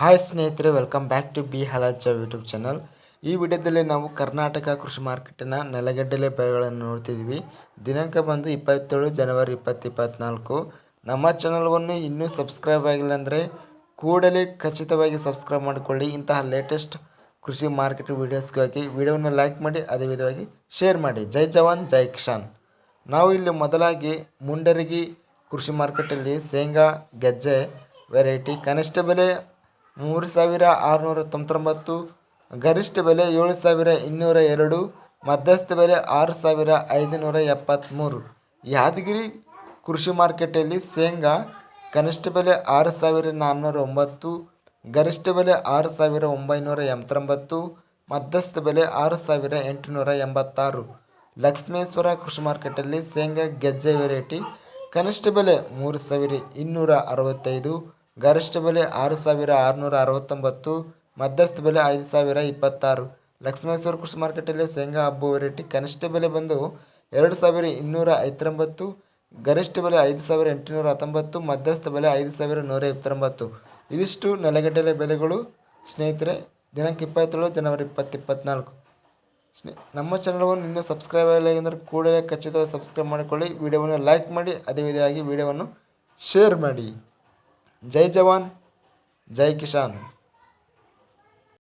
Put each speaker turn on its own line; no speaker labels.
Hi ಸ್ನೇಹಿತರೆ welcome back to B ಹಲಾಜ YouTube channel ಈ ವಿಡಿಯೋದಲ್ಲಿ ನಾವು ಕರ್ನಾಟಕ ಕೃಷಿ ಮಾರ್ಕೆಟಿನ ನೆಲಗಡಲೆ ಬೆಳೆಗಳನ್ನು ನೋಡ್ತಿದ್ವಿ. ದಿನಾಂಕ ಬಂದು ಇಪ್ಪತ್ತೇಳು ಜನವರಿ ಇಪ್ಪತ್ತು ಇಪ್ಪತ್ತ್ನಾಲ್ಕು ನಮ್ಮ ಚಾನಲ್ವನ್ನು ಇನ್ನೂ ಸಬ್ಸ್ಕ್ರೈಬ್ ಆಗಿಲ್ಲ ಅಂದರೆ ಕೂಡಲೇ ಖಚಿತವಾಗಿ ಸಬ್ಸ್ಕ್ರೈಬ್ ಮಾಡಿಕೊಳ್ಳಿ. ಇಂತಹ ಲೇಟೆಸ್ಟ್ ಕೃಷಿ ಮಾರ್ಕೆಟ್ ವೀಡಿಯೋಸ್ಗಾಗಿ ವಿಡಿಯೋವನ್ನು ಲೈಕ್ ಮಾಡಿ, ಅದೇ ವಿಧವಾಗಿ ಶೇರ್ ಮಾಡಿ. ಜೈ ಜವಾನ್, ಜೈ ಕಿಶಾನ್ ನಾವು ಇಲ್ಲಿ ಮೊದಲಾಗಿ ಮುಂಡರಗಿ ಕೃಷಿ ಮಾರ್ಕೆಟಲ್ಲಿ ಶೇಂಗಾ, ಗೆಜ್ಜೆ ವೆರೈಟಿ ಕನಿಷ್ಠ ಬೆಲೆ ಮೂರು ಸಾವಿರ ಆರುನೂರ ತೊಂಬತ್ತೊಂಬತ್ತು, ಗರಿಷ್ಠ ಬೆಲೆ ಏಳು ಸಾವಿರ ಇನ್ನೂರ ಎರಡು, ಮಧ್ಯಸ್ಥ ಬೆಲೆ ಆರು ಸಾವಿರ ಐದುನೂರ ಎಪ್ಪತ್ತ್ಮೂರು. ಯಾದಗಿರಿ ಕೃಷಿ ಮಾರ್ಕೆಟಲ್ಲಿ ಶೇಂಗಾ, ಕನಿಷ್ಠ ಬೆಲೆ ಆರು ಸಾವಿರ ನಾನ್ನೂರ ಒಂಬತ್ತು, ಗರಿಷ್ಠ ಬೆಲೆ ಆರು ಸಾವಿರ ಒಂಬೈನೂರ ಎಂಬತ್ತೊಂಬತ್ತು, ಮಧ್ಯಸ್ಥ ಬೆಲೆ ಆರು ಸಾವಿರ ಎಂಟುನೂರ ಎಂಬತ್ತಾರು. ಲಕ್ಷ್ಮೇಶ್ವರ ಕೃಷಿ ಮಾರ್ಕೆಟಲ್ಲಿ ಶೇಂಗಾ ಗೆಜ್ಜೆ ವೆರೈಟಿ, ಕನಿಷ್ಠ ಬೆಲೆ ಮೂರು ಸಾವಿರ ಇನ್ನೂರ ಅರವತ್ತೈದು ಗರಿಷ್ಠ ಬೆಲೆ ಆರು ಸಾವಿರ ಆರುನೂರ ಅರವತ್ತೊಂಬತ್ತು ಮಧ್ಯಸ್ಥ ಬೆಲೆ ಐದು ಸಾವಿರ ಇಪ್ಪತ್ತಾರು. ಲಕ್ಷ್ಮೇಶ್ವರ ಕೃಷಿ ಮಾರ್ಕೆಟಲ್ಲಿ ಶೇಂಗಾ ಹಬ್ಬು ವೆರೈಟಿ ಕನಿಷ್ಠ ಬೆಲೆ ಬಂದು ಎರಡು ಸಾವಿರ ಇನ್ನೂರ ಐವತ್ತೊಂಬತ್ತು ಗರಿಷ್ಠ ಬೆಲೆ ಐದು ಸಾವಿರ ಎಂಟುನೂರ ಹತ್ತೊಂಬತ್ತು ಮಧ್ಯಸ್ಥ ಬೆಲೆ ಐದು ಸಾವಿರ ನೂರ ಇಪ್ಪತ್ತೊಂಬತ್ತು ಇದಿಷ್ಟು ನೆಲಗಡಲೆ ಬೆಲೆಗಳು. ಸ್ನೇಹಿತರೆ, ದಿನಾಂಕ ಇಪ್ಪತ್ತೇಳು, ಜನವರಿ ಇಪ್ಪತ್ತು ಇಪ್ಪತ್ತ್ನಾಲ್ಕು ಸ್ನೇ ನಮ್ಮ ಚಾನಲ್ವನ್ನು ಇನ್ನೂ ಸಬ್ಸ್ಕ್ರೈಬ್ ಆಗಿಲ್ಲ ಅಂದರೆ ಕೂಡಲೇ ಖಚಿತವಾಗಿ ಸಬ್ಸ್ಕ್ರೈಬ್ ಮಾಡಿಕೊಳ್ಳಿ. ವಿಡಿಯೋವನ್ನು ಲೈಕ್ ಮಾಡಿ, ಅದೇ ವಿಧವಾಗಿ ವಿಡಿಯೋವನ್ನು ಶೇರ್ ಮಾಡಿ. ಜೈ ಜವಾನ್ ಜೈ ಕಿಸಾನ್